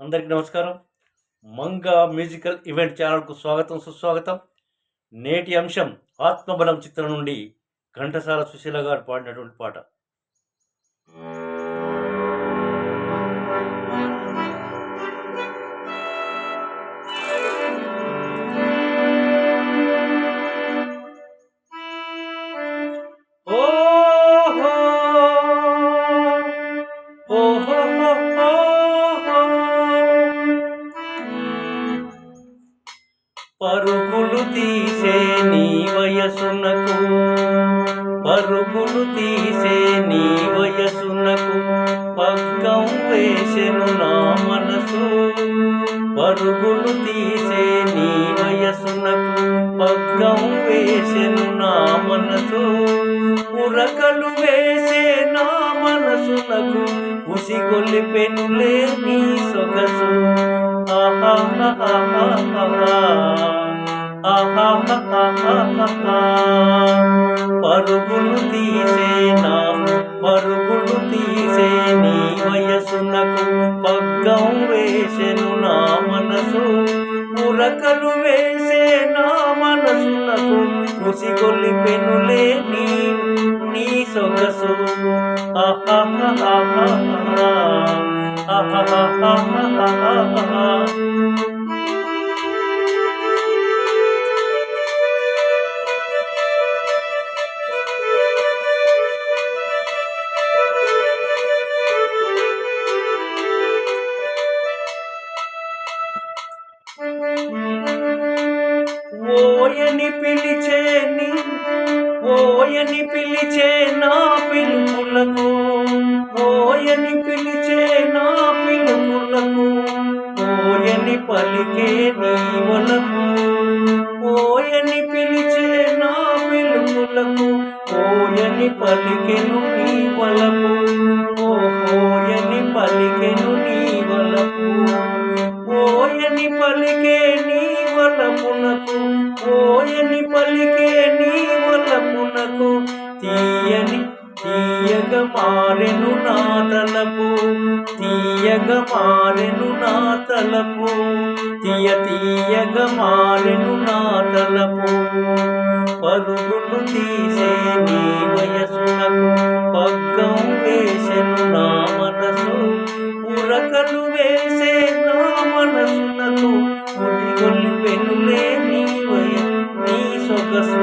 అందరికీ నమస్కారం. Manga musical event ఛానల్కు స్వాగతం సుస్వాగతం. నేటి అంశం ఆత్మబలం చిత్రం నుండి ఘంటసాల సుశీల గారు పాడినటువంటి పాట. పరుగులు తీసే నీ వయసునకు పరుగులు తీసే నీ వయసునకు పగ్గం వేసెను నా మనసు. పరుగులు తీసే నీ వయసునకు పగ్గం వేసెను నా మనసు. ఉరకలు వేసే నా మనసునకు ఉసిగొల్లిపెనులే నీ సొగసు. పరుగులు తీసే నా పరుగులు తీసే నీ వయసునకు పగ్గం వేసెను నా మనసు. ఉరకలు వేసే నా మనసునకు ఉసిగొల్లి పెనులే నీ నీ సొగసు ఓయని పిలిచే ఓయని పిలిచే పిలిచే నా పిలుపులకు ఓయని పలికే నీ వలకు ఓయని పిలిచే నా పిలుపులకు ఓయని పలికెను నీ వలకు మారెను నా తలపు తీయగ మారెను నా తలపు తీయ తీయగ మారెను నా తలపు. పరుగులు తీసే నీ వయసునకు పగ్గం వేసెను నా మనసు పురకలు వేసే నా మనసునకు పెనులే నీ వయ నీ సొగసు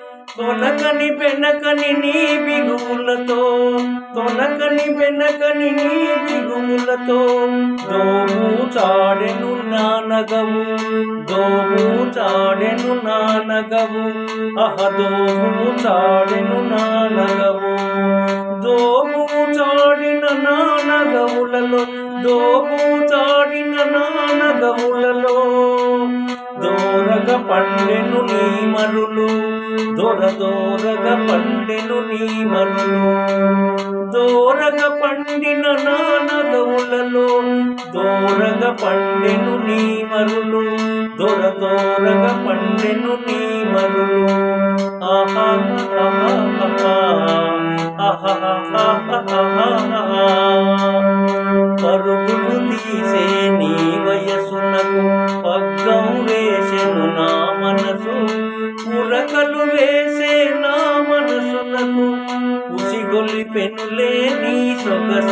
తొనకని బెనకని నీ బిగుములతో తొనకని బెనకని నీ బిగుములతో దోము చాడెను నానగవు దోము చాడెను నానగవు అహ దోము చాడెను నానగవు దోము చాడిన నానగవులలో దోపు చాడిన నానగవులలో. దోరగ పండెను నీ మరులు దొర దోరగ పండెను నీ మరులు. దోరగ పండిన నానగవులలో దోరగ పండెను నీ మరులు దొర దోరగ పండెను నీ మరులు. ఆహా పరుగులు వేసెను నా మనసు ఉరకలు వేసే నా మనసులకు ఉసిగొలి పెనులే నీ సొగసు